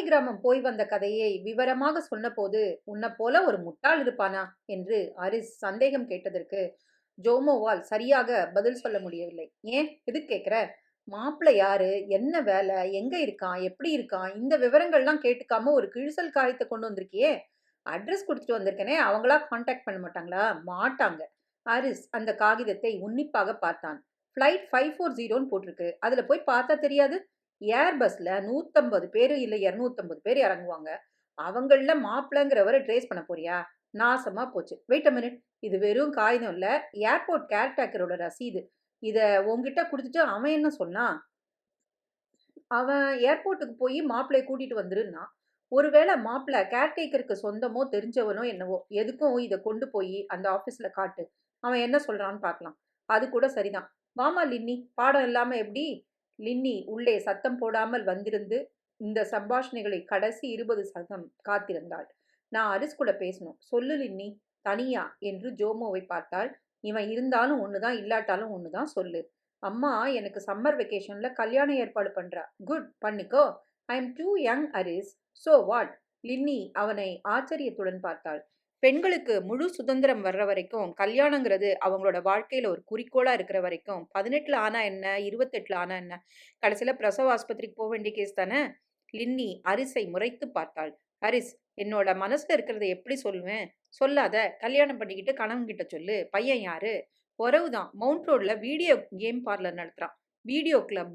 சாலிகிராமம் போய் வந்த கதையை விவரமாக சொன்னபோது உன்னை போல ஒரு முட்டாள் இருப்பானா? என்று அரிஸ் சந்தேகம் கேட்டதற்கு ஜோமோவால் சரியாக பதில் சொல்ல முடியவில்லை. ஏன்? எது கேட்குற மாப்பிள்ளை யாரு? என்ன வேலை? எங்க இருக்கான்? எப்படி இருக்கான்? இந்த விவரங்கள்லாம் கேட்டுக்காம ஒரு கிழிசல் காயத்தை கொண்டு வந்திருக்கியே. அட்ரஸ் கொடுத்துட்டு வந்திருக்கனே அவங்களா காண்டாக்ட் பண்ண மாட்டாங்களா? மாட்டாங்க. ஹாரிஸ் அந்த காகிதத்தை உன்னிப்பாக பார்த்தான். ஃப்ளைட் ஃபைவ் ஃபோர் ஜீரோன்னு போட்டிருக்கு. அதில் போய் பார்த்தா தெரியாது? ஏர் பஸ்ஸில் நூற்றம்பது பேர் இல்லை இரநூத்தம்பது பேர் இறங்குவாங்க. அவங்கள மாப்பிள்ளைங்கிறவரை ட்ரேஸ் பண்ண போறியா? நாசமாக போச்சு. வெயிட் அ மினிட் இது வெறும் காகிதம் இல்லை ஏர்போர்ட் கேர்டேக்கரோட ரசீது. இதை உங்ககிட்ட கொடுத்துட்டு அவன் என்ன சொன்னான் அவன் ஏர்போர்ட்டுக்கு போய் மாப்பிள்ளையை கூட்டிட்டு வந்துருன்னா ஒருவேளை மாப்பிள்ளை கேர்டேக்கருக்கு சொந்தமோ தெரிஞ்சவனோ என்னவோ எதுக்கும் இதை கொண்டு போய் அந்த ஆஃபீஸில் காட்டு. அவன் என்ன சொல்கிறான்னு பார்க்கலாம் அது கூட சரிதான். வாமா லின்னி. பாடம் இல்லாமல் எப்படி? லின்னி உள்ளே சத்தம் போடாமல் வந்திருந்து இந்த சம்பாஷணைகளை கடைசி இருபது சதம் காத்திருந்தாள். நான் அரிஸ் கூட பேசணும். சொல்லு லின்னி. தனியா? என்று ஜோமோவை பார்த்தாள். இவன் இருந்தாலும் ஒன்று தான் இல்லாட்டாலும் ஒன்று தான் சொல்லு. அம்மா எனக்கு சம்மர் வெக்கேஷனில் கல்யாணம் ஏற்பாடு பண்ணுறா குட். பண்ணிக்கோ. I am too young Haris. So what? Linni அவனை ஆச்சரியத்துடன் பார்த்தாள். பெண்களுக்கு முழு சுதந்திரம் வர்ற வரைக்கும் கல்யாணங்கிறது அவங்களோட வாழ்க்கையில ஒரு குறிக்கோளா இருக்கிற வரைக்கும். பதினெட்டுல ஆனா என்ன? இருபத்தெட்டுல ஆனா என்ன? கடைசியில பிரசவ ஆஸ்பத்திரிக்கு போக வேண்டிய கேஸ் தானே? லின்னி அரிசை முறைத்து பார்த்தாள். அரிஸ் என்னோட மனசுல இருக்கிறத எப்படி சொல்லுவேன்? சொல்லாத கல்யாணம் பண்ணிக்கிட்டு கணவன் கிட்ட சொல்லு. பையன் யாரு? உறவுதான் மவுண்ட் ரோட்ல video game parlour நடத்துறான். Video club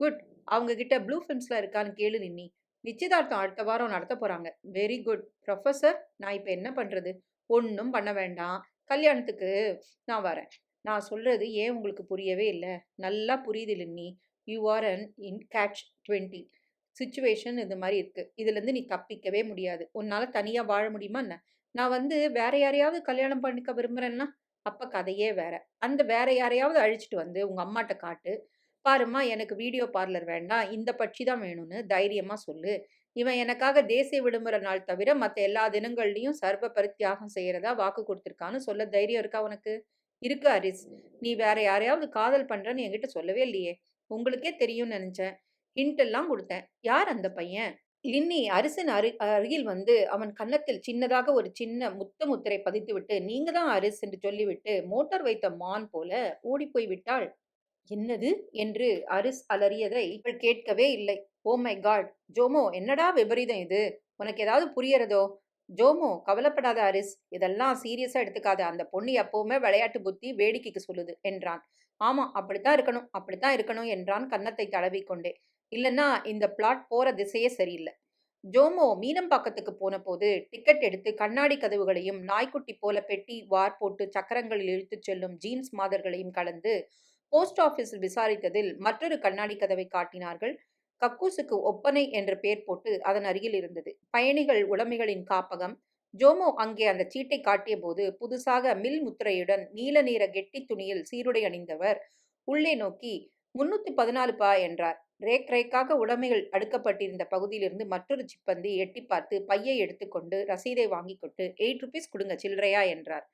good. அவங்க கிட்ட ப்ளூ ஃபிலிம்ஸ்ல இருக்கான்னு கேளு நின்னி நிச்சயதார்த்தம் அடுத்த வாரம் நடத்த போகிறாங்க வெரி குட் ப்ரொஃபஸர் நான் இப்போ என்ன பண்ணுறது ஒன்றும் பண்ண வேண்டாம். கல்யாணத்துக்கு நான் வரேன். நான் சொல்கிறது ஏன் உங்களுக்கு புரியவே இல்லை? நல்லா புரியுது Linni. You are an in catch twenty situation இது மாதிரி இருக்குது இதுலேருந்து நீ தப்பிக்கவே முடியாது. உன்னால் தனியாக வாழ முடியுமா என்ன? நான் வந்து வேற யாரையாவது கல்யாணம் பண்ணிக்க விரும்புகிறேன்னா அப்போ கதையே வேற. அந்த வேற யாரையாவது அழிச்சிட்டு வந்து உங்கள் அம்மாட்ட காட்டு. பாருமா எனக்கு வீடியோ பார்லர் வேண்டாம். இந்த பட்சி தான் வேணும்னு தைரியமாக சொல்லு. இவன் எனக்காக தேசிய விடுமுறை நாள் தவிர மற்ற எல்லா தினங்கள்லையும் சர்வ பரித்தியாகம் செய்யறதா வாக்கு கொடுத்துருக்கான்னு சொல்ல தைரியம் இருக்கா உனக்கு? இருக்கு அரிஸ் நீ வேற யாரையாவது காதல் பண்றன்னு என்கிட்ட சொல்லவே இல்லையே. உங்களுக்கே தெரியும்னு நினைச்சேன். ஹிண்ட் எல்லாம் கொடுத்தேன். யார் அந்த பையன்? லின்னி அரிசன் அரு அருகில் வந்து அவன் கன்னத்தில் சின்னதாக ஒரு சின்ன முத்த முத்திரை பதித்துவிட்டு நீங்க தான் அரிஸ் என்று சொல்லிவிட்டு மோட்டார் வைத்த மான் போல ஓடி போய் விட்டாள். என்னது என்று அரிஸ் அலறியதை இவள் கேட்கவே இல்லை. Oh my God! ஜோமோ என்னடா விபரீதம் இது? உனக்கு ஏதாவது புரியறதோ? ஜோமோ கவலைப்படாத அரிஸ். இதெல்லாம் சீரியஸா எடுத்துக்காத. அந்த பொண்ணு எப்பவுமே விளையாட்டு புத்தி வேடிக்கைக்கு சொல்லுது என்றான். ஆமா அப்படித்தான் இருக்கணும் அப்படித்தான் இருக்கணும் என்றான் கன்னத்தை தடவிக்கொண்டே. இல்லைன்னா இந்த பிளாட் போற திசையே சரியில்லை. ஜோமோ மீனம்பாக்கத்துக்கு போன போது டிக்கெட் எடுத்து கண்ணாடி கதவுகளையும் நாய்க்குட்டி போல பெட்டி வார் போட்டு சக்கரங்களில் இழுத்துச் செல்லும் ஜீன்ஸ் மாதர்களையும் கலந்து போஸ்ட் ஆபீஸில் விசாரித்ததில் மற்றொரு கண்ணாடி கதவை காட்டினார்கள். கக்கூசுக்கு ஒப்பனை என்ற பெயர் போட்டு அதன் அருகில் இருந்தது. பயணிகள் உடைமைகளின் காப்பகம். ஜோமோ அங்கே அந்த சீட்டை காட்டிய போது புதுசாக மில் முத்திரையுடன் நீல நிற கெட்டி துணியில் சீருடை அணிந்தவர். உள்ளே நோக்கி முன்னூத்தி பதினாலு பா என்றார். ரேக் ரேக்காக உடைமைகள் அடுக்கப்பட்டிருந்த பகுதியிலிருந்து மற்றொரு சிப்பந்தி எட்டி பார்த்து பையை எடுத்துக்கொண்டு ரசீதை வாங்கி கொண்டு எயிட் ருபீஸ் கொடுங்க சில்லறையா என்றார்.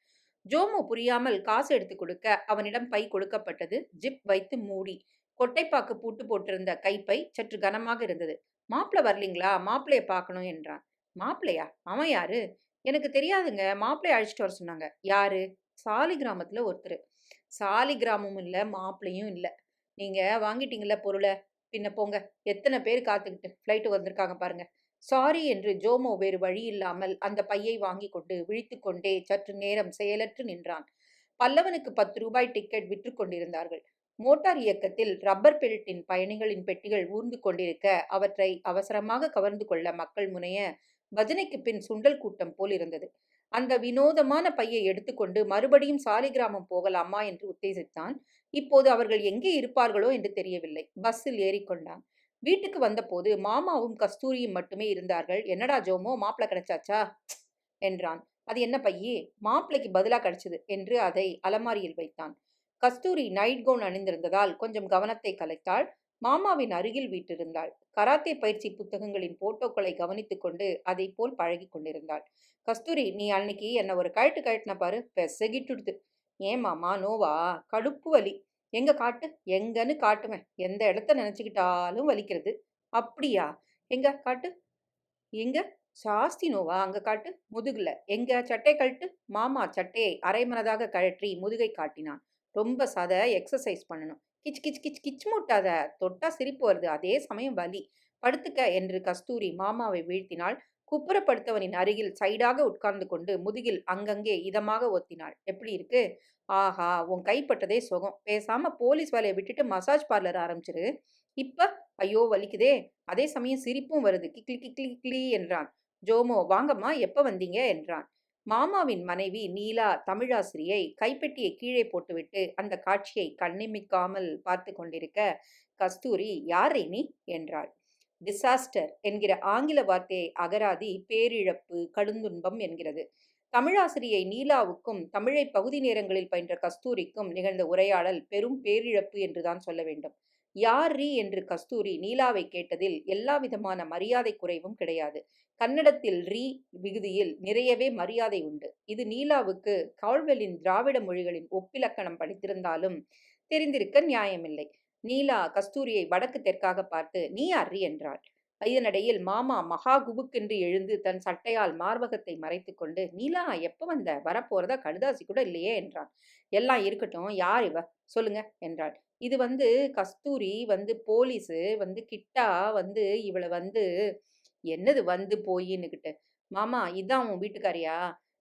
ஜோமோ புரியாமல் காசு எடுத்து கொடுக்க அவனிடம் பை கொடுக்கப்பட்டது. ஜிப் வைத்து மூடி. கொட்டைப்பாக்கு பூட்டு போட்டிருந்த கைப்பை சற்று கனமாக இருந்தது. மாப்பிள்ள வரலீங்களா? மாப்பிள்ளைய பார்க்கணும் என்றான். மாப்பிள்ளையா அவன் யாரு? எனக்கு தெரியாதுங்க. மாப்பிள்ளைய அழைச்சிட்டு வர சொன்னாங்க. யாரு? சாலி கிராமத்துல ஒருத்தர். சாலி கிராமமும் இல்லை மாப்பிள்ளையும் இல்லை. நீங்க வாங்கிட்டீங்கல்ல பொருளை. பின்ன போங்க. எத்தனை பேர் காத்துக்கிட்டு ஃப்ளைட்டு வந்திருக்காங்க பாருங்க. சாரி என்று ஜோமோ வேறு வழியில்லாமல் அந்த பையை வாங்கி கொண்டு விழித்து கொண்டே சற்று நேரம் செயலற்று நின்றான். பல்லவனுக்கு பத்து ரூபாய் டிக்கெட் விற்று கொண்டிருந்தார்கள். மோட்டார் இயக்கத்தில் ரப்பர் பெல்ட்டின் பயணிகளின் பெட்டிகள் ஊர்ந்து கொண்டிருக்க அவற்றை அவசரமாக கவர்ந்து கொள்ள மக்கள் முனைய பஜனைக்கு பின் சுண்டல் கூட்டம் போல் இருந்தது. அந்த வினோதமான பையை எடுத்துக்கொண்டு மறுபடியும் சாலிகிராமம் போகலாமா என்று உத்தேசித்தான். இப்போது அவர்கள் எங்கே இருப்பார்களோ என்று தெரியவில்லை. பஸ்ஸில் ஏறிக்கொண்டான். வீட்டுக்கு வந்தபோது மாமாவும் கஸ்தூரியும் மட்டுமே இருந்தார்கள். என்னடா ஜோமோ மாப்பிள்ள கிடைச்சாச்சா? என்றான். அது என்ன பையே? மாப்பிள்ளைக்கு பதிலாக கிடைச்சது என்று அதை அலமாரியில் வைத்தான். கஸ்தூரி நைட் கவுன் அணிந்திருந்ததால் கொஞ்சம் கவனத்தை கலைத்தாள். மாமாவின் அருகில் வீட்டிருந்தாள் கராத்தே பயிற்சி புத்தகங்களின் போட்டோக்களை கவனித்துக் கொண்டு அதை போல் பழகி கொண்டிருந்தாள். கஸ்தூரி நீ அன்னைக்கு என்ன ஒரு கழட்டு கழட்டின பாரு. பெசகிட்டுடுது. ஏன் மாமா நோவா? கடுப்பு வலி. எங்க காட்டு? எங்கன்னு காட்டுவேன். எந்த இடத்த நினைச்சுக்கிட்டாலும் வலிக்கிறது. அப்படியா? எங்க காட்டு? எங்க? சாஸ்தி நோவா அங்க காட்டு? முதுகுல. எங்க சட்டை கழட்டு? மாமா சட்டையை அரைமனதாக கழற்றி முதுகை காட்டினான். ரொம்ப சத எக்ஸசைஸ் பண்ணணும். கிச் கிச் கிச் கிச் மூட்டாத. தொட்டா சிரிப்பு வருது. அதே சமயம் வலி. படுத்துக்க என்று கஸ்தூரி மாமாவை வீழ்த்தினாள். குப்புறப்படுத்தவனின் அருகில் சைடாக உட்கார்ந்து கொண்டு முதுகில் அங்கங்கே இதமாக ஒத்தினாள். எப்படி இருக்கு? ஆஹா உன் கைப்பட்டதே சுகம். பேசாம போலீஸ் வேலையை விட்டுட்டு மசாஜ் பார்லர் ஆரம்பிச்சிரு. இப்ப? ஐயோ வலிக்குதே. அதே சமயம் சிரிப்பும் வருது. கிக்லி கிக்லி கிக்லி என்றான். ஜோமோ வாங்கம்மா. எப்ப வந்தீங்க? என்றான். மாமாவின் மனைவி நீலா தமிழாசிரியை கைப்பெட்டியை கீழே போட்டுவிட்டு அந்த காட்சியை கண்ணிமிக்காமல் பார்த்து கொண்டிருக்க கஸ்தூரி யார் நீ? என்றாள். டிசாஸ்டர் என்கிற ஆங்கில வார்த்தையை அகராதி பேரிழப்பு கடுந்துன்பம் என்கிறது. தமிழாசிரியை நீலாவுக்கும் தமிழை பகுதி நேரங்களில் பயின்ற கஸ்தூரிக்கும் நிகழ்ந்த உரையாடல் பெரும் பேரிழப்பு என்றுதான் சொல்ல வேண்டும். யார் ரீ என்று கஸ்தூரி நீலாவை கேட்டதில் எல்லா விதமான மரியாதை குறைவும் கிடையாது. கன்னடத்தில் ரீ விகுதியில் நிறையவே மரியாதை உண்டு. இது நீலாவுக்கு கால்வெலின் திராவிட மொழிகளின் ஒப்பிலக்கணம் படித்திருந்தாலும் தெரிந்திருக்க நியாயமில்லை. நீலா கஸ்தூரியை வடக்கு தெற்காக பார்த்து நீ அறி என்றாள். இதனிடையில் மாமா மகா குபுக்கென்று எழுந்து தன் சட்டையால் மார்பகத்தை மறைத்து கொண்டு நீலா எப்ப வந்த? வரப்போறதா? கடுதாசி கூட இல்லையே என்றான். எல்லாம் இருக்கட்டும் யார் இவ? சொல்லுங்க என்றாள். இது வந்து கஸ்தூரி வந்து போலீஸு வந்து கிட்டா வந்து இவளை வந்து என்னது வந்து போயின்னுக்கிட்டு மாமா இதான் உன் வீட்டுக்காரியா?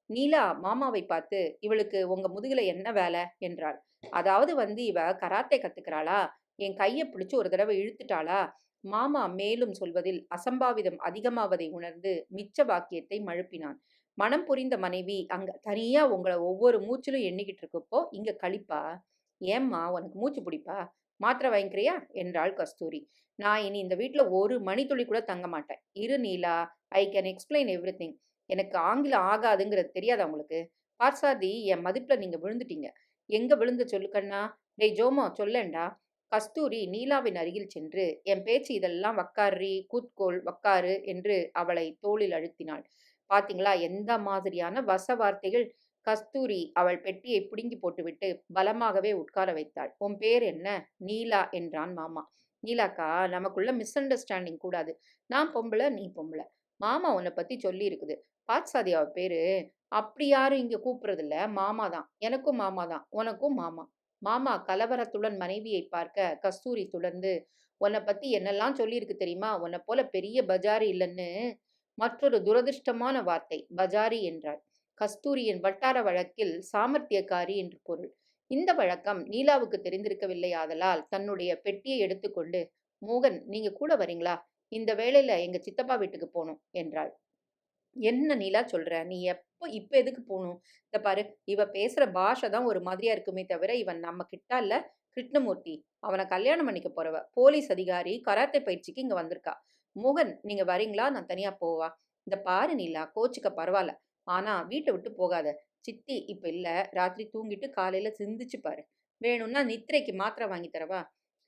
நீலா மாமாவை பார்த்து இவளுக்கு உங்க முதுகுல என்ன வேலை? என்றாள். அதாவது வந்து இவ கராத்தே கத்துக்கிறாளா? என் கையை பிடிச்சு ஒரு தடவை இழுத்துட்டாளா? மாமா மேலும் சொல்வதில் அசம்பாவிதம் அதிகமாவதை உணர்ந்து மிச்ச வாக்கியத்தை மழுப்பினான். மனம் புரிந்த மனைவி அங்க தனியா உங்களை ஒவ்வொரு மூச்சிலும் எண்ணிக்கிட்டு இருக்கப்போ இங்க கழிப்பா ஏம்மா உனக்கு மூச்சு பிடிப்பா? மாத்திரை வாங்கிக்கிறியா? என்றாள் கஸ்தூரி. நான் இனி இந்த வீட்டில் ஒரு மணித்துளி கூட தங்க மாட்டேன். இரு Neela I can explain everything எனக்கு ஆங்கிலம் ஆகாதுங்கிறது தெரியாதா உங்களுக்கு? பார்சாதி என் மதிப்பில் நீங்கள் விழுந்துட்டீங்க. எங்கே விழுந்து சொல்லுக்கண்ணா டேய் ஜோமோ சொல்லேண்டா கஸ்தூரி நீலாவின் அருகில் சென்று என் பேச்சு இதெல்லாம் வக்காரி கூத்கோள் வக்காரு என்று அவளை தோளில் அழுத்தினாள். பாத்தீங்களா எந்த மாதிரியான வச வார்த்தைகள்? கஸ்தூரி அவள் பெட்டியை பிடுங்கி போட்டுவிட்டு பலமாகவே உட்கார வைத்தாள். உன் பேர் என்ன? நீலா என்றான் மாமா. நீலாக்கா நமக்குள்ள மிஸ் அண்டர்ஸ்டாண்டிங் கூடாது. நான் பொம்பளை நீ பொம்பளை. மாமா உன்னை பத்தி சொல்லி இருக்குது பாட்சாதி அவ பேரு அப்படி யாரும் இங்க கூப்பிடுறதில்ல மாமா தான். எனக்கும் மாமா தான். உனக்கும் மாமா. மாமா கலவரத்துடன் மனைவியை பார்க்க கஸ்தூரி துளர்ந்து உன்னை பத்தி என்னெல்லாம் சொல்லியிருக்கு தெரியுமா? உன்னை போல பெரிய பஜாரி இல்லைன்னு? மற்றொரு துரதிருஷ்டமான வார்த்தை பஜாரி என்றாள். கஸ்தூரியின் வட்டார வழக்கில் சாமர்த்தியக்காரி என்று பொருள். இந்த வழக்கம் நீலாவுக்கு தெரிந்திருக்கவில்லை ஆதலால் தன்னுடைய பெட்டியை எடுத்துக்கொண்டு மோகன் நீங்க கூட வரீங்களா? இந்த வேளையில எங்க சித்தப்பா வீட்டுக்கு போகணும் என்றாள். என்ன நீலா சொல்ற? நீ எப்ப இப்ப எதுக்கு போகணும் இந்த பாரு இவ பேசுகிற பாஷை தான் ஒரு மாதிரியா இருக்குமே தவிர இவன் நம்ம கிட்ட இல்ல. கிருஷ்ணமூர்த்தி அவனை கல்யாணம் பண்ணிக்க போறவ. போலீஸ் அதிகாரி கராத்தே பயிற்சிக்கு இங்க வந்திருக்கா. மோகன் நீங்க வரீங்களா? நான் தனியா போவா? இந்த பாரு நீலா கோச்சுக்க பரவாயில்ல ஆனா வீட்டை விட்டு போகாத. சித்தி இப்ப இல்ல. ராத்திரி தூங்கிட்டு காலையில சிந்திச்சு பாரு. வேணும்னா நித்திரைக்கு மாத்திரை வாங்கி தரவா?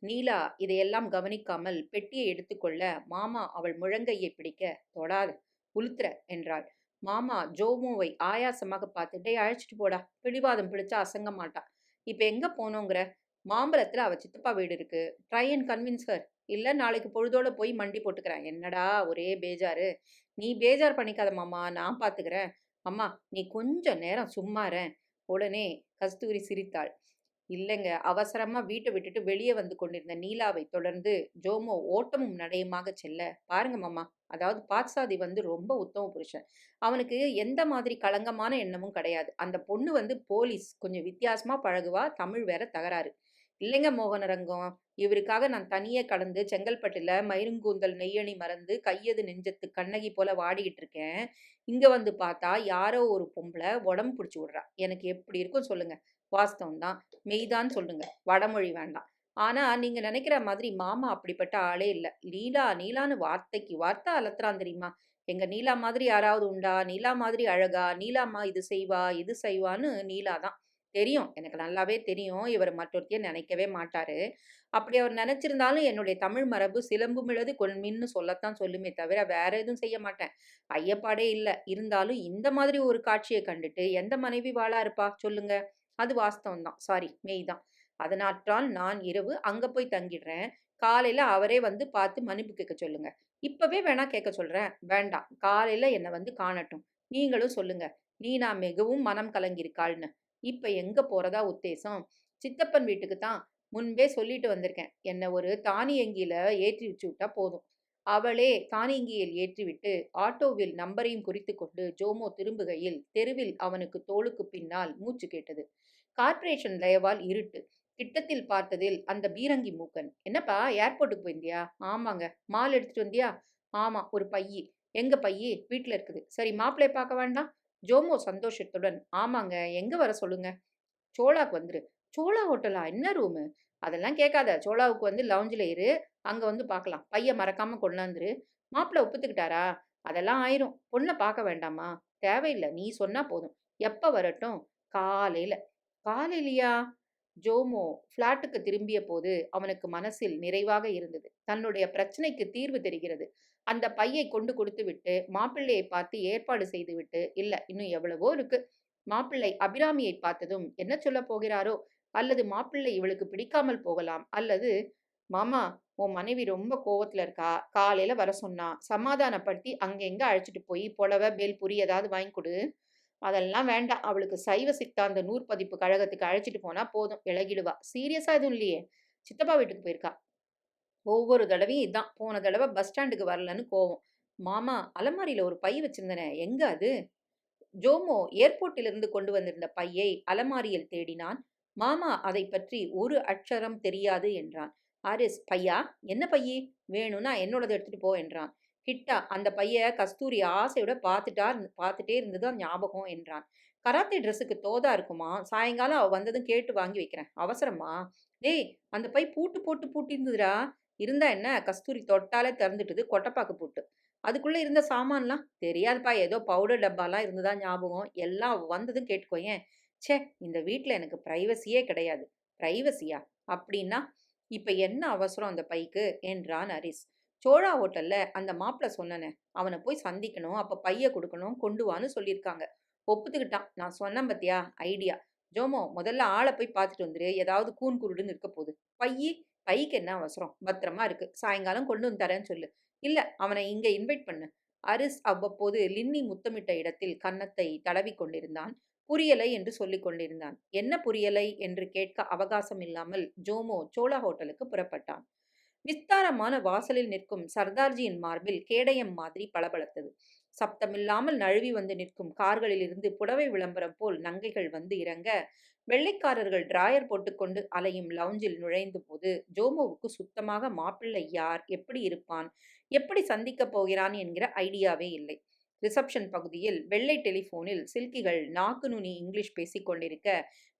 நீலா இதையெல்லாம் கவனிக்காமல் பெட்டியை எடுத்துக்கொள்ள மாமா அவள் முழங்கையை பிடிக்க தொடாத. உளுத்துற என்றாள். மாமா ஜோமுவை ஆயாசமாக பார்த்துட்டே அழைச்சிட்டு போடா. பிடிவாதம் பிடிச்சா அசங்க மாட்டா. இப்போ எங்கே போனோங்கிற மாம்பழத்தில் அவள் சித்தப்பா வீடு இருக்கு. ட்ரை அண்ட் கன்வின்ஸ் ஹர் இல்லை நாளைக்கு பொழுதோட போய் மண்டி போட்டுக்கிறேன். என்னடா ஒரே பேஜாரு. நீ பேஜார் பண்ணிக்காத மாமா நான் பார்த்துக்கிறேன் அம்மா நீ கொஞ்சம் நேரம் சும்மாறேன் உடனே கஸ்தூரி சிரித்தாள். இல்லைங்க. அவசரமா வீட்டை விட்டுட்டு வெளியே வந்து கொண்டிருந்த நீலாவை தொடர்ந்து ஜோமோ ஓட்டமும் நடையுமாக செல்ல. பாருங்க மாமா. அதாவது பாட்சாதி வந்து ரொம்ப உத்தம புருஷன். அவனுக்கு எந்த மாதிரி களங்கமான எண்ணமும் கிடையாது. அந்த பொண்ணு வந்து போலீஸ். கொஞ்சம் வித்தியாசமா பழகுவா தமிழ் வேற தகராறு. இல்லைங்க மோகனரங்கம் இவருக்காக நான் தனியே கடந்து செங்கல்பட்டுல மயிருங்கூந்தல் நெய்யணி மறந்து கையது நெஞ்சத்து கண்ணகி போல வாடிக்கிட்டு இருக்கேன். இங்க வந்து பார்த்தா யாரோ ஒரு பொம்பளை உடம்பு பிடிச்சி விடுறா. எனக்கு எப்படி இருக்கும் சொல்லுங்க. வாஸ்தவம் தான். மெய்தான் சொல்லுங்க. வடமொழி வேண்டாம். ஆனா நீங்க நினைக்கிற மாதிரி மாமா அப்படிப்பட்ட ஆளே இல்லை. லீலா நீலான்னு வார்த்தைக்கு வார்த்தை அலத்துறான் தெரியுமா? எங்க நீலா மாதிரி யாராவது உண்டா? நீலா மாதிரி அழகா? நீலாமா இது செய்வா? இது செய்வான்னு நீலா தான். தெரியும். எனக்கு நல்லாவே தெரியும். இவர் மற்றொருத்தையே நினைக்கவே மாட்டாரு. அப்படி அவர் நினைச்சிருந்தாலும் என்னுடைய தமிழ் மரபு சிலம்பு மிளது கொள்மின்னு சொல்லத்தான் சொல்லுமே தவிர வேற எதுவும் செய்ய மாட்டேன். ஐயப்பாடே இல்லை. இருந்தாலும் இந்த மாதிரி ஒரு காட்சியை கண்டுட்டு எந்த மனைவி வாழா இருப்பா? சொல்லுங்க. அது வாஸ்தவம் தான் சாரி மெய் தான் அதனாற்றால் நான் இரவு அங்க போய் தங்கிடுறேன் காலையில அவரே வந்து பார்த்து மன்னிப்பு கேட்க சொல்லுங்க. இப்பவே வேணா கேட்க சொல்றேன். வேண்டாம். காலையில என்னை வந்து காணட்டும். நீங்களும் சொல்லுங்க. நீனா மிகவும் மனம் கலங்கியிருக்காள்னு இப்ப எங்க போறதா உத்தேசம்? சித்தப்பன் வீட்டுக்கு தான். முன்பே சொல்லிட்டு வந்திருக்கேன். என்னை ஒரு தானியங்கியில ஏற்றி வச்சு விட்டா போதும். அவளே தானியங்கியில் ஏற்றிவிட்டு ஆட்டோவில் நம்பரையும் குறித்து கொண்டு ஜோமோ திரும்புகையில் தெருவில் அவனுக்கு தோளுக்கு பின்னால் மூச்சு கேட்டது. கார்ப்பரேஷன் தயவால் இருட்டு. கிட்டத்தில் பார்த்ததில் அந்த பீரங்கி மூக்கன். என்னப்பா ஏர்போர்ட்டுக்கு போயிருந்தியா? ஆமாங்க. மால் எடுத்துட்டு வந்தியா? ஆமா. ஒரு பையி. எங்க பையி? வீட்டில் இருக்குது. சரி மாப்பிள்ளைய பார்க்க வேண்டாம்? ஜோமோ சந்தோஷத்துடன் ஆமாங்க. எங்க வர சொல்லுங்க? சோலாக்கு வந்துரு. சோலா ஹோட்டலா? என்ன ரூமு? அதெல்லாம் கேட்காத. சோலாவுக்கு வந்து லவுஞ்சில் இரு. அங்கே வந்து பார்க்கலாம். பையன் மறக்காம கொண்டாந்துரு. மாப்பிள ஒப்புத்துக்கிட்டாரா? அதெல்லாம் ஆயிரும். பொண்ணை பார்க்க வேண்டாமா? தேவையில்லை நீ சொன்னா போதும். எப்போ வரட்டும்? காலையில. காலிலியா ஜோமோ ஃப்ளாட்டுக்கு திரும்பிய போது அவனுக்கு மனசில் நிறைவாக இருந்தது. தன்னுடைய பிரச்சனைக்கு தீர்வு தெரிகிறது. அந்த பையை கொண்டு கொடுத்துவிட்டு, மாப்பிள்ளையை பார்த்து ஏற்பாடு செய்துவிட்டு, இல்ல இன்னும் எவ்வளவோ இருக்கு. மாப்பிள்ளை அபிராமியை பார்த்ததும் என்ன சொல்லப் போகிறாரோ? அல்லது மாப்பிள்ளை இவளுக்கு பிடிக்காமல் போகலாம். அல்லது மாமா உன் மனைவி ரொம்ப கோவத்துல இருக்கா. காலையில வர சொன்னா. சமாதானப்படுத்தி அங்கெங்க அழைச்சிட்டு போய் புடவ, பேல்பூரி ஏதாவது வாங்கி கொடு அதெல்லாம் வேண்டாம். அவளுக்கு சைவ சித்தாந்த நூற்பதிப்பு கழகத்துக்கு அழைச்சிட்டு போனா போதும். இழகிடுவா சீரியஸா எதுவும் இல்லையே? சித்தப்பா வீட்டுக்கு போயிருக்கா. ஒவ்வொரு தடவையும் இதான். போன தடவை பஸ் ஸ்டாண்டுக்கு வரலன்னு கோவம். மாமா அலமாரியில ஒரு பை வச்சிருந்தனே. எங்க அது? ஜோமோ ஏர்போர்ட்டிலிருந்து கொண்டு வந்திருந்த பையை அலமாரியில் தேடினான். மாமா அதை பற்றி ஒரு அட்சரம் தெரியாது என்றான். ஹாரிஸ் பையா? என்ன பையே வேணும்னா என்னோடத எடுத்துட்டு போ என்றான். கிட்டா அந்த பைய கஸ்தூரி ஆசையோட பார்த்துட்டா பார்த்துட்டே இருந்தது ஞாபகம் என்றான். கராத்தே ட்ரெஸ்ஸுக்கு தோதா இருக்குமா? சாயங்காலம் அவ வந்ததும் கேட்டு வாங்கி வைக்கிறேன். அவசரமா? டேய் அந்த பை பூட்டு போட்டு பூட்டியிருந்ததுடா. இருந்தா என்ன? கஸ்தூரி தொட்டாலே திறந்துட்டுது கொட்டப்பாக்கு பூட்டு. அதுக்குள்ளே இருந்த சாமான்லாம்? தெரியாதுப்பா. ஏதோ பவுடர் டப்பாலாம் இருந்ததா ஞாபகம். எல்லாம் வந்ததும் கேட்டுக்கோயேன். ச்சே! இந்த வீட்டில் எனக்கு ப்ரைவசியே கிடையாது. ப்ரைவசியா அப்படின்னா? இப்போ என்ன அவசரம் அந்த பைக்கு? என்றான் ஹரிஸ். சோழா ஹோட்டல்ல அந்த மாப்பிள்ள சொன்னனே. அவனை போய் சந்திக்கணும். அப்ப பைய கொடுக்கணும் கொண்டு வான்னு சொல்லியிருக்காங்க. ஒப்புத்துக்கிட்டான். நான் சொன்னேன் பத்தியா ஐடியா. ஜோமோ முதல்ல ஆளை போய் பார்த்துட்டு வந்துரு. ஏதாவது கூன் குருடுன்னு இருக்க போகுது பையி? பைக்கு என்ன அவசரம்? பத்திரமா இருக்கு. சாயங்காலம் கொண்டு வந்து தரேன்னு சொல்லு. இல்ல அவனை இங்க இன்வைட் பண்ணு. அரிஸ் அவ்வப்போது லின்னி முத்தமிட்ட இடத்தில் கன்னத்தை தடவிக் கொண்டிருந்தான். புரியலை என்று சொல்லிக் கொண்டிருந்தான். என்ன புரியலை என்று கேட்க அவகாசம் இல்லாமல் ஜோமோ சோழா ஹோட்டலுக்கு புறப்பட்டான். விஸ்தாரமான வாசலில் நிற்கும் சர்தார்ஜியின் மார்பில் கேடயம் மாதிரி பளபளத்தது. சப்தமில்லாமல் நழுவி வந்து நிற்கும் கார்களில் இருந்து புடவை விளம்பரம் போல் நங்கைகள் வந்து இறங்க, வெள்ளைக்காரர்கள் டிராயர் போட்டுக்கொண்டு அலையும் லவுஞ்சில் நுழைந்த போது ஜோமோவுக்கு சுத்தமாக மாப்பிள்ளை யார்? எப்படி இருப்பான்? எப்படி சந்திக்கப் போகிறான் என்கிற ஐடியாவே இல்லை. ரிசப்ஷன் பகுதியில் வெள்ளை டெலிபோனில் சில்கிகள் நாக்கு நுனி இங்கிலீஷ் பேசிக் கொண்டிருக்க,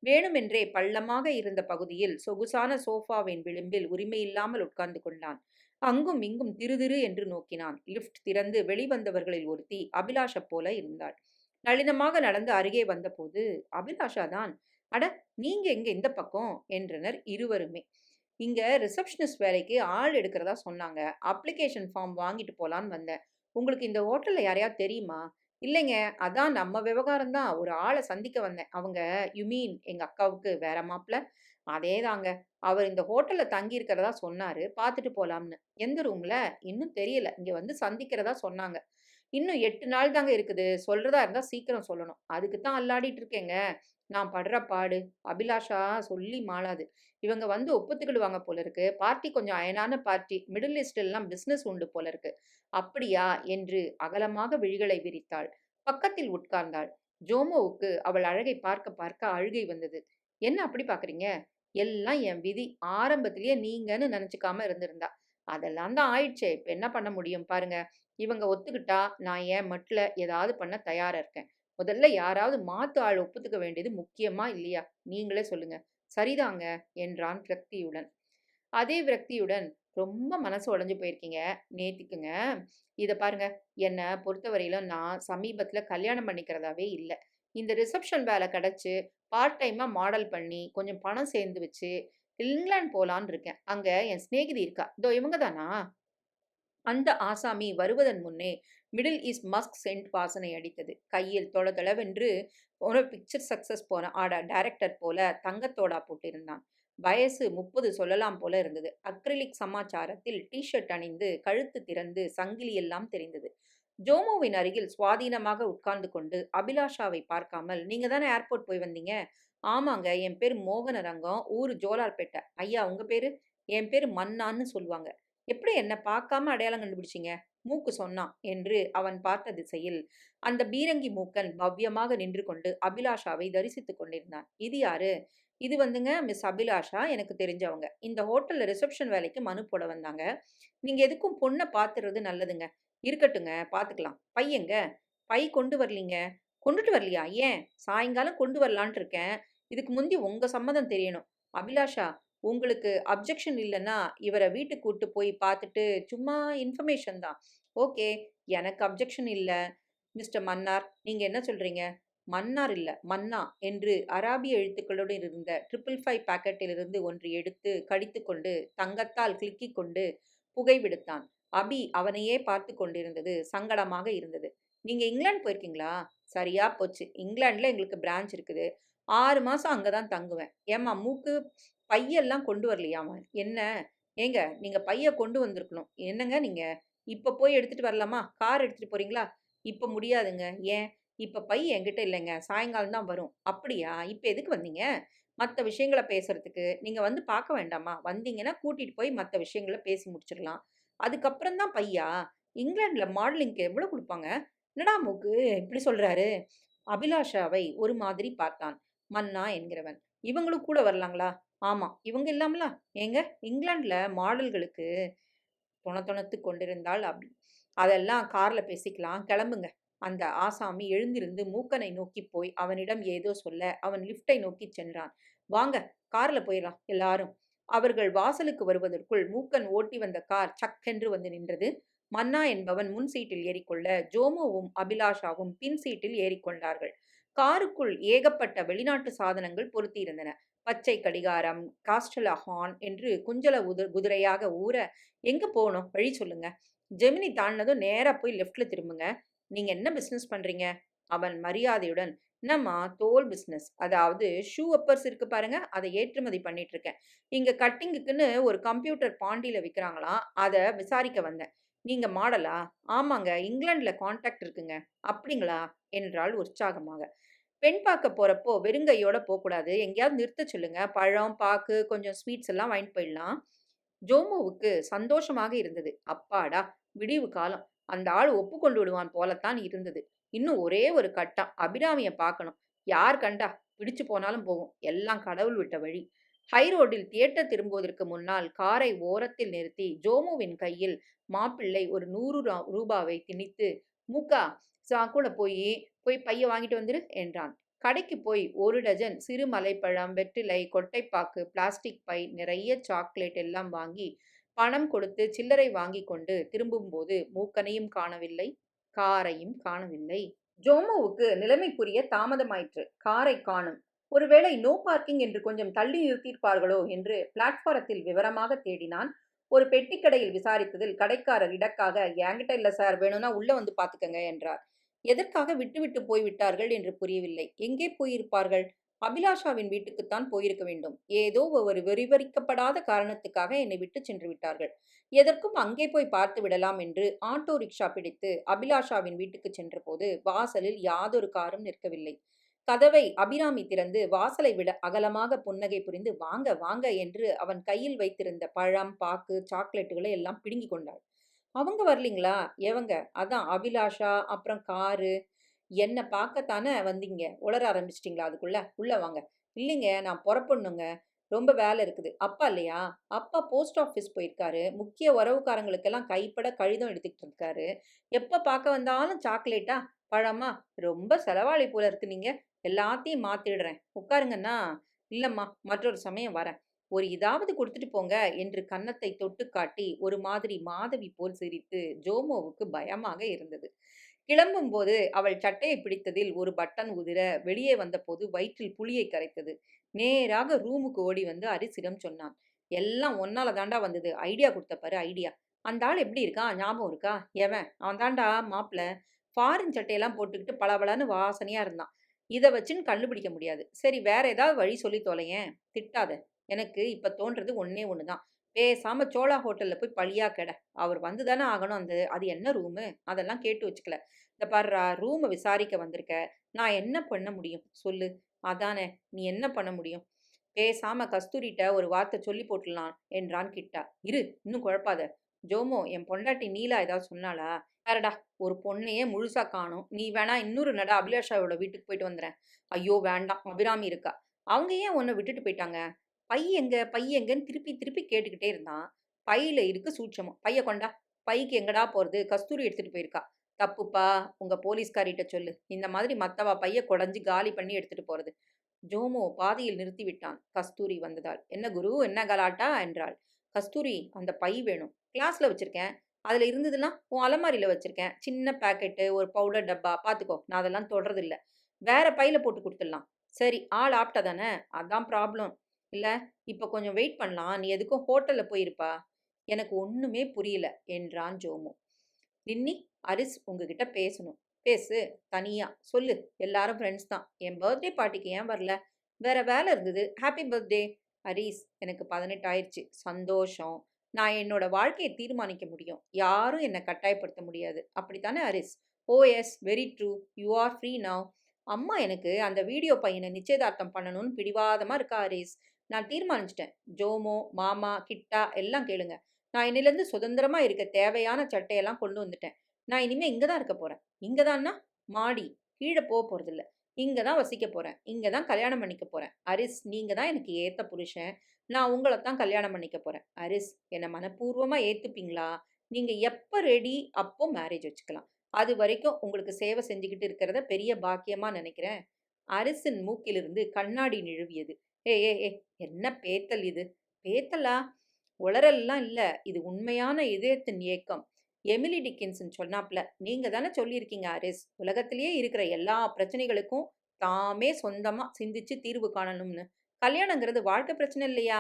வேணுமென்றே பள்ளமாக இருந்த பகுதியில் சொகுசான சோஃபாவின் விளிம்பில் உரிமையில்லாமல் உட்கார்ந்து கொண்டான். அங்கும் இங்கும் திருதிரு என்று நோக்கினான். லிப்ட் திறந்து வெளிவந்தவர்களில் ஒருத்தி அபிலாஷா போல இருந்தாள். நளினமாக நடந்து அருகே வந்தபோது, அபிலாஷா தான். அட நீங்க எங்க இந்த பக்கம்? என்றனர் இருவருமே. இங்க ரிசப்ஷனிஸ்ட் வேலைக்கு ஆள் எடுக்கிறதா சொன்னாங்க. அப்ளிகேஷன் ஃபார்ம் வாங்கிட்டு போலான்னு வந்தேன். உங்களுக்கு இந்த ஹோட்டலில் யாரையாவது தெரியுமா? இல்லைங்க. அதான் நம்ம விவகாரம் தான். ஒரு ஆளை சந்திக்க வந்தேன். அவங்க யூ மீன் எங்கள் அக்காவுக்கு வேற அதே தாங்க அவர் இந்த ஹோட்டலில் தங்கி இருக்கிறதா பார்த்துட்டு போகலாம்னு எந்த ரூமில் இன்னும் தெரியல. இங்கே வந்து சந்திக்கிறதா சொன்னாங்க. இன்னும் எட்டு நாள் தாங்க இருக்குது. சொல்கிறதா இருந்தால் சீக்கிரம் சொல்லணும். அதுக்கு தான் அல்லாடிட்டு இருக்கேங்க. நான் படுற பாடு. அபிலாஷா சொல்லி மாளாது. இவங்க வந்து ஒப்புத்துக்கிடுவாங்க போல இருக்கு. பார்ட்டி கொஞ்சம் அயனான பார்ட்டி. மிடில் ஈஸ்டெல்லாம் பிஸ்னஸ் உண்டு போல இருக்கு. அப்படியா? என்று அகலமாக விழிகளை விரித்தாள். பக்கத்தில் உட்கார்ந்தாள். ஜோமோவுக்கு அவள் அழகை பார்க்க பார்க்க அழுகை வந்தது. என்ன அப்படி பார்க்குறீங்க? எல்லாம் என் விதி. ஆரம்பத்திலேயே நீங்கன்னு நினைச்சுக்காம இருந்திருந்தா. அதெல்லாம் தான் ஆயிடுச்சே. இப்போ என்ன பண்ண முடியும் பாருங்க. இவங்க ஒத்துக்கிட்டா நான் என் மட்டில் ஏதாவது பண்ண தயாரா இருக்கேன். முதல்ல யாராவது மாத்து ஆள் ஒப்புத்துக்க வேண்டியது முக்கியமா இல்லையா? நீங்களே சொல்லுங்க. சரிதாங்க என்றான் விரக்தியுடன். அதே விரக்தியுடன் ரொம்ப மனசு உடைஞ்சு போயிருக்கீங்க. நேத்திக்குங்க. இதை பாருங்க. என்னை பொறுத்தவரையிலும் நான் சமீபத்தில் கல்யாணம் பண்ணிக்கிறதாவே இல்லை இந்த ரிசப்ஷன் வேலை கிடச்சி பார்ட் டைமாக மாடல் பண்ணி, கொஞ்சம் பணம் சேர்ந்து வச்சு, இங்கிலாந்து போகலான்னு இருக்கேன். அங்கே என் சிநேகிதி இருக்கா. இதோ இவங்க தானா? அந்த ஆசாமி வருவதன் முன்னே மிடில் ஈஸ்ட் மஸ்க் சென்ட் வாசனை அடித்தது. கையில் தொளதொளவென்று போன பிக்சர் சக்சஸ் போன ஆட டைரக்டர் போல தங்கத்தோடா போட்டிருந்தான். வயசு முப்பது சொல்லலாம் போல இருந்தது. அக்ரிலிக் சமாச்சாரத்தில் டிஷர்ட் அணிந்து கழுத்து திறந்து சங்கிலி எல்லாம் தெரிந்தது. ஜோமோவின் அருகில் சுவாதீனமாக உட்கார்ந்து கொண்டு அபிலாஷாவை பார்க்காமல் நீங்க தானே ஏர்போர்ட் போய் வந்தீங்க? ஆமாங்க என் பேர் மோகனரங்கம் ஊர் ஜோலார்பேட்டை. ஐயா உங்க பேரு? என் பேர் மன்னான்னு சொல்லுவாங்க. எப்படி என்ன பார்க்காம அடையாளம் கண்டுபிடிச்சிங்க? மூக்கு சொன்னான் என்று அவன் பார்த்த திசையில் அந்த பீரங்கி மூக்கன் பவ்யமாக நின்று கொண்டு அபிலாஷாவை தரிசித்துக் கொண்டிருந்தான். இது யாரு? இது வந்துங்க மிஸ் அபிலாஷா. எனக்கு தெரிஞ்சவங்க. இந்த ஹோட்டலில் ரிசப்ஷன் வேலைக்கு மனு போட வந்தாங்க. நீங்க எதுக்கும் பொண்ணை பார்த்துறது நல்லதுங்க. இருக்கட்டுங்க பார்த்துக்கலாம் பையங்க பை கொண்டு வரலீங்க. கொண்டுட்டு வரலையா? ஏன்? சாயங்காலம் கொண்டு வரலான்ட்டு இருக்கேன். இதுக்கு முந்தி உங்க சம்மதம் தெரியணும். அபிலாஷா உங்களுக்கு அப்ஜெக்ஷன் இல்லைன்னா இவரை வீட்டுக்கு கூட்டு போய் பார்த்துட்டு சும்மா இன்ஃபர்மேஷன் தான். ஓகே எனக்கு அப்ஜெக்ஷன் இல்லை. மிஸ்டர் மன்னார் நீங்கள் என்ன சொல்கிறீங்க மன்னார் இல்லை மன்னா என்று அராபிய எழுத்துக்களுடன் இருந்த ட்ரிபிள் ஃபைவ் பாக்கெட்டிலிருந்து ஒன்று எடுத்து கடித்துக்கொண்டு தங்கத்தால் கிளிக்கி கொண்டு புகை விடுத்தான் அபி அவனையே பார்த்து கொண்டிருந்தது சங்கடமாக இருந்தது. நீங்கள் இங்கிலாந்து போயிருக்கீங்களா? சரியா போச்சு. இங்கிலாண்டில் எங்களுக்கு பிரான்ச் இருக்குது. ஆறு மாதம் அங்கே தான் தங்குவேன். ஏம்மா மூக்கு பையெல்லாம் கொண்டு வரலையாமா என்ன? ஏங்க நீங்கள் பைய கொண்டு வந்திருக்கணும். என்னங்க நீங்கள் இப்போ போய் எடுத்துகிட்டு வரலாமா? கார் எடுத்துகிட்டு போகிறீங்களா இப்போ முடியாதுங்க. ஏன்? இப்போ பை என்கிட்ட இல்லைங்க. சாயங்காலம் தான் வரும். அப்படியா? இப்போ எதுக்கு வந்தீங்க? மற்ற விஷயங்களை பேசுறதுக்கு. நீங்கள் வந்து பார்க்க வேண்டாமா? வந்தீங்கன்னா கூட்டிகிட்டு போய் மற்ற விஷயங்களை பேசி முடிச்சிடலாம். அதுக்கப்புறம் தான் பையா? இங்கிலாண்டில் மாடலிங்க்கு எவ்வளோ கொடுப்பாங்க? என்னடா மூக்கு? இப்படி சொல்கிறாரு அபிலாஷாவை ஒரு மாதிரி பார்த்தான். மன்னா என்கிறவன். இவங்களும் கூட வரலாங்களா? ஆமா. இவங்க இல்லாமலா? ஏங்க? இங்கிலாந்துல மாடல்களுக்கு துணத்துணத்து தொணத்து கொண்டிருந்தாள் அப்படி. அதெல்லாம் கார்ல பேசிக்கலாம். கிளம்புங்க. அந்த ஆசாமி எழுந்திருந்து மூக்கனை நோக்கி போய் அவனிடம் ஏதோ சொல்ல அவன் லிஃப்டை நோக்கி சென்றான். வாங்க கார்ல போயிடலாம் எல்லாரும். அவர்கள் வாசலுக்கு வருவதற்குள் மூக்கன் ஓட்டி வந்த கார் சக்கென்று வந்து நின்றது. மன்னா என்பவன் முன் சீட்டில் ஏறிக்கொள்ள ஜோமோவும் அபிலாஷாவும் பின் சீட்டில் ஏறிக்கொண்டார்கள். காருக்குள் ஏகப்பட்ட வெளிநாட்டு சாதனங்கள் பொருத்தியிருந்தன பச்சை கடிகாரம் காஸ்டலா ஹார்ன் என்று குஞ்சல உது குதிரையாக ஊற எங்க போகணும்? வழி சொல்லுங்க. ஜெமினி தாண்டினதும் நேராக போய் லெஃப்ட்ல திரும்புங்க. நீங்க என்ன பிசினஸ் பண்றீங்க? அவன் மரியாதையுடன் என்னம்மா தோல் பிஸ்னஸ் அதாவது ஷூ அப்பர்ஸ் இருக்கு பாருங்க அதை ஏற்றுமதி பண்ணிட்டு இருக்கேன். இங்க கட்டிங்குக்குன்னு ஒரு கம்ப்யூட்டர் பாண்டியில விற்கிறாங்களாம் அதை விசாரிக்க வந்தேன். நீங்க மாடலா? ஆமாங்க இங்கிலாந்துல கான்டாக்ட் இருக்குங்க. அப்படிங்களா? என்றால் உற்சாகமாக. பெண் பார்க்க போகிறப்போ வெறுங்கையோட போகக்கூடாது எங்கேயாவது நிறுத்த சொல்லுங்க. பழம் பாக்கு கொஞ்சம் ஸ்வீட்ஸ் எல்லாம் வாங்கிட்டு போயிடலாம். ஜோமுவுக்கு சந்தோஷமாக இருந்தது. அப்பாடா விடிவு காலம். அந்த ஆள் ஒப்புக்கொண்டு விடுவான் போலத்தான் இருந்தது. இன்னும் ஒரே ஒரு கட்டம். அபிராமியை பார்க்கணும். யார் கண்டா? பிடிச்சு போனாலும் போகும் எல்லாம் கடவுள் விட்ட வழி. ஹை ரோட்டில் தியேட்டர் திரும்புவதற்கு முன்னால் காரை ஓரத்தில் நிறுத்தி ஜோமுவின் கையில் மாப்பிள்ளை ஒரு நூறு ரூபாவை திணித்து மூக்கா கூட போய் போய் பைய வாங்கிட்டு வந்துரு என்றான். கடைக்கு போய் ஒரு டஜன் சிறு மலைப்பழம் வெற்றிலை கொட்டைப்பாக்கு பிளாஸ்டிக் பை நிறைய சாக்லேட் எல்லாம் வாங்கி பணம் கொடுத்து சில்லறை வாங்கி கொண்டு திரும்பும்போது மூக்கனையும் காணவில்லை காரையும் காணவில்லை. ஜோமோவுக்கு நிலைமை புரிய தாமதமாயிற்று. காரை காணும். ஒருவேளை நோ பார்க்கிங் என்று கொஞ்சம் தள்ளி நிறுத்தியிருப்பார்களோ என்று பிளாட்ஃபாரத்தில் விவரமாக தேடினான். ஒரு பெட்டி கடையில் விசாரித்ததில் கடைக்காரர் இடக்காக என்கிட்ட இல்லை சார் வேணும்னா உள்ளே வந்து பார்த்துக்கங்க என்றார். எதற்காக விட்டுவிட்டு போய்விட்டார்கள் என்று புரியவில்லை. எங்கே போயிருப்பார்கள்? அபிலாஷாவின் வீட்டுக்குத்தான் போயிருக்க வேண்டும். ஏதோ ஒரு விரிவரிக்கப்படாத காரணத்துக்காக என்னை விட்டு சென்று விட்டார்கள். எதற்கும் அங்கே போய் பார்த்து விடலாம் என்று ஆட்டோ ரிக்ஷா பிடித்து அபிலாஷாவின் வீட்டுக்கு சென்றபோது வாசலில் யாதொரு காரும் நிற்கவில்லை. கதவை அபிராமி திறந்து வாசலை விட அகலமாக புன்னகை புரிந்து வாங்க வாங்க என்று அவன் கையில் வைத்திருந்த பழம் பாக்கு சாக்லேட்டுகளை எல்லாம் பிடுங்கி கொண்டாள். அவங்க வரலீங்களா? எவங்க? அதான் அபிலாஷா அப்புறம் காரு. என்னை பார்க்கத்தானே வந்தீங்க? உளர ஆரம்பிச்சிட்டிங்களா அதுக்குள்ளே? உள்ளே வாங்க. இல்லைங்க நான் புறப்படணுங்க. ரொம்ப வேலை இருக்குது. அப்பா இல்லையா? அப்பா போஸ்ட் ஆஃபீஸ் போயிருக்காரு. முக்கிய உறவுக்காரங்களுக்கெல்லாம் கைப்பட கழுதம் எடுத்துக்கிட்டு இருக்காரு. எப்போ பார்க்க வந்தாலும் சாக்லேட்டா? பழமா? ரொம்ப செலவாளி போல இருக்கு நீங்கள் எல்லாத்தையும் மாற்றிடுறேன் உட்காருங்கண்ணா. இல்லைம்மா மற்றொரு சமயம் வரேன். ஒரு இதாவது கொடுத்துட்டு போங்க என்று கன்னத்தை தொட்டு காட்டி ஒரு மாதிரி மாதவி போல் சிரித்து ஜோமோவுக்கு பயமாக இருந்தது. கிளம்பும்போது அவள் சட்டையை பிடித்ததில் ஒரு பட்டன் உதிர வெளியே வந்தபோது வயிற்றில் புளியை கரைத்தது. நேராக ரூமுக்கு ஓடி வந்து அரிசிடம் சொன்னான். எல்லாம் ஒன்னால தாண்டா வந்தது. ஐடியா கொடுத்த பாரு ஐடியா. அந்த ஆள் எப்படி இருக்கான் ஞாபகம் இருக்கா? எவன்? அவன் தாண்டா மாப்பிள்ள ஃபாரின் சட்டையெல்லாம் போட்டுக்கிட்டு பளபளன்னு வாசனையா இருந்தான். இதை வச்சுன்னு கண்டுபிடிக்க முடியாது. சரி வேற ஏதாவது வழி சொல்லி தொலையேன். திட்டாத. எனக்கு இப்போ தோன்றது ஒன்றே ஒன்று தான் பேசாம சோழா ஹோட்டல்ல போய் பழியா கெட. அவர் வந்து தானே ஆகணும் அந்த அது என்ன ரூமு? அதெல்லாம் கேட்டு வச்சுக்கல. இந்த பார்றா ரூமை விசாரிக்க வந்திருக்க. நான் என்ன பண்ண முடியும்? சொல்லு. அதானே நீ என்ன பண்ண முடியும்? பேசாம கஸ்தூரிட்ட ஒரு வார்த்தை சொல்லி போட்டுடலாம் என்றான் கிட்டா. இரு இன்னும் குழப்பாத. ஜோமோ என் பொண்டாட்டி நீலா ஏதாவது சொன்னாளா? வேறடா ஒரு பொண்ணையே முழுசா காணும் நீ வேணா இன்னொரு நட அபிலாஷாவோட வீட்டுக்கு போயிட்டு வந்துறேன். ஐயோ வேண்டாம் அபிராமி இருக்கா. அவங்க ஏன் உன்னை விட்டுட்டு போயிட்டாங்க? பை எங்க பை எங்கன்னு திருப்பி திருப்பி கேட்டுக்கிட்டே இருந்தான். பையில இருக்கு சூட்சமம். பைய கொண்டா. பைக்கு எங்கடா போறது? கஸ்தூரி எடுத்துட்டு போயிருக்கா. தப்புப்பா. உங்க போலீஸ்காரிட்ட சொல்லு. இந்த மாதிரி மத்தவா பைய கொடைஞ்சு காலி பண்ணி எடுத்துட்டு போறது. ஜோமோ பாதியில் நிறுத்திவிட்டான். கஸ்தூரி வந்ததால். என்ன குரு என்ன கலாட்டா? என்றாள். கஸ்தூரி அந்த பை வேணும். கிளாஸ்ல வச்சிருக்கேன். அதில் இருந்ததுன்னா உன் அலமாரியில் வச்சுருக்கேன் சின்ன பாக்கெட்டு, ஒரு பவுடர் டப்பா. பார்த்துக்கோ நான் அதெல்லாம் தொடுறதில்ல. வேற பையில போட்டு கொடுத்துடலாம் சரி ஆள் ஆப்டா தானே? அதான் ப்ராப்ளம். இல்லை இப்போ கொஞ்சம் வெயிட் பண்ணலாம். நீ எதுக்கும் ஹோட்டலில் போயிருப்பா. எனக்கு ஒன்றுமே புரியல என்றான் ஜோமு நின்னி அரிஸ் உங்ககிட்ட பேசணும். பேசு. தனியா. சொல்லு. எல்லாரும் ஃப்ரெண்ட்ஸ் தான். என் பர்த்டே பார்ட்டிக்கு ஏன் வரல? வேற வேலை இருந்தது. Happy birthday. அரிஸ் எனக்கு பதினெட்டு ஆயிடுச்சு சந்தோஷம். நான் என்னோட வாழ்க்கையை தீர்மானிக்க முடியும். யாரும் என்னை கட்டாயப்படுத்த முடியாது. அப்படித்தானே Haris? Oh yes very true. You are free now. அம்மா எனக்கு அந்த வீடியோ பையனை நிச்சயதார்த்தம் பண்ணணும்னு பிடிவாதமாக இருக்கா அரிஸ். நான் தீர்மானிச்சுட்டேன். ஜோமோ, மாமா, கிட்டா எல்லாம் கேளுங்க. நான் இன்னையிலேருந்து சுதந்திரமாக இருக்க தேவையான சட்டையெல்லாம் கொண்டு வந்துட்டேன். நான் இனிமேல் இங்கே தான் இருக்க போகிறேன் இங்கே தான்னா? மாடி. கீழே போக போகிறதில்ல இங்கே தான் வசிக்க போகிறேன் இங்கே தான் கல்யாணம் பண்ணிக்க போகிறேன் அரிஸ் நீங்கள் தான் எனக்கு ஏற்ற புருஷன். நான் உங்களை தான் கல்யாணம் பண்ணிக்க போகிறேன் அரிஸ் என்னை மனப்பூர்வமாக ஏற்றுப்பீங்களா நீங்கள் எப்போ ரெடி அப்போ மேரேஜ் வச்சுக்கலாம். அது வரைக்கும் உங்களுக்கு சேவை செஞ்சுக்கிட்டு இருக்கிறத பெரிய பாக்கியமாக நினைக்கிறேன். அரிசின் மூக்கிலிருந்து கண்ணாடி நிழுவியது. ஏ ஏ ஏ என்ன பேத்தல் இது? பேத்தலா? உளறல்லாம் இல்லை இது உண்மையான இதயத்தின் ஏக்கம். எமிலி டிக்கின்சன் சொன்னாப்ல. நீங்க தானே சொல்லியிருக்கீங்க அரிஸ். உலகத்திலேயே இருக்கிற எல்லா பிரச்சனைகளுக்கும் தாமே சொந்தமா சிந்திச்சு தீர்வு காணணும்னு. கல்யாணங்கிறது வாழ்க்கை பிரச்சனை இல்லையா?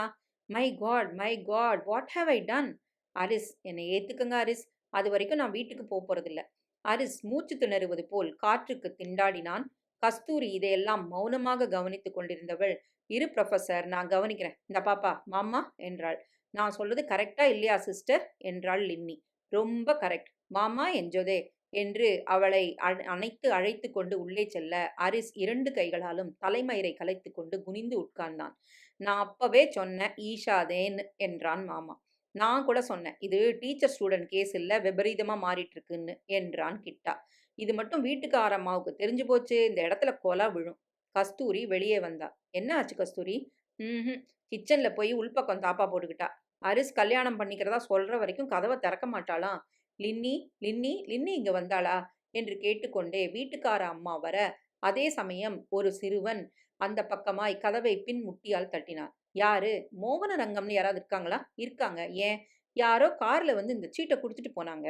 My god my god what have I done? Haris என்னை ஏத்துக்கங்க அரிஸ். அது வரைக்கும் நான் வீட்டுக்கு போக போறதில்ல. அரிஸ் மூச்சு திணறுவது போல் காற்றுக்கு திண்டாடினான். கஸ்தூரி இதையெல்லாம் மௌனமாக கவனித்துக் கொண்டிருந்தவள் இரு ப்ரொஃபஸர் நான் கவனிக்கிறேன். இந்த பாப்பா மாமா என்றாள். நான் சொல்றது கரெக்டா இல்லையா சிஸ்டர்? என்றாள் லின்னி. ரொம்ப கரெக்ட். மாமா என்ஜோதே என்று அவளை அ- அணைத்து அழைத்து கொண்டு உள்ளே செல்ல அரிஸ் இரண்டு கைகளாலும் தலைமயிரை கலைத்து கொண்டு குனிந்து உட்கார்ந்தான். நான் அப்பவே சொன்னேன் ஈஷாதேன்னு என்றான் மாமா. நான் கூட சொன்னேன். இது டீச்சர் ஸ்டூடெண்ட் கேஸ் இல்லை விபரீதமா மாறிட்டு இருக்குன்னு என்றான் கிட்டா. இது மட்டும் வீட்டுக்கார அம்மாவுக்கு தெரிஞ்சு போச்சு இந்த இடத்துல கொலை விழும். கஸ்தூரி வெளியே வந்தா. என்ன ஆச்சு கஸ்தூரி? ம் கிச்சன்ல போய் உள்பக்கம் தாப்பா போட்டுக்கிட்டா. அரிஸ் கல்யாணம் பண்ணிக்கிறதா சொல்ற வரைக்கும் கதவை திறக்க மாட்டாளாம். லின்னி லின்னி லின்னி இங்க வந்தாளா? என்று கேட்டுக்கொண்டே வீட்டுக்கார அம்மா வர அதே சமயம் ஒரு சிறுவன் அந்த பக்கமாய் கதவை பின் முட்டியால் தட்டினான். யாரு? மோகன ரங்கம்னு யாராவது இருக்காங்களா? இருக்காங்க. ஏன்? யாரோ கார்ல வந்து இந்த சீட்டை குடுத்துட்டு போனாங்க.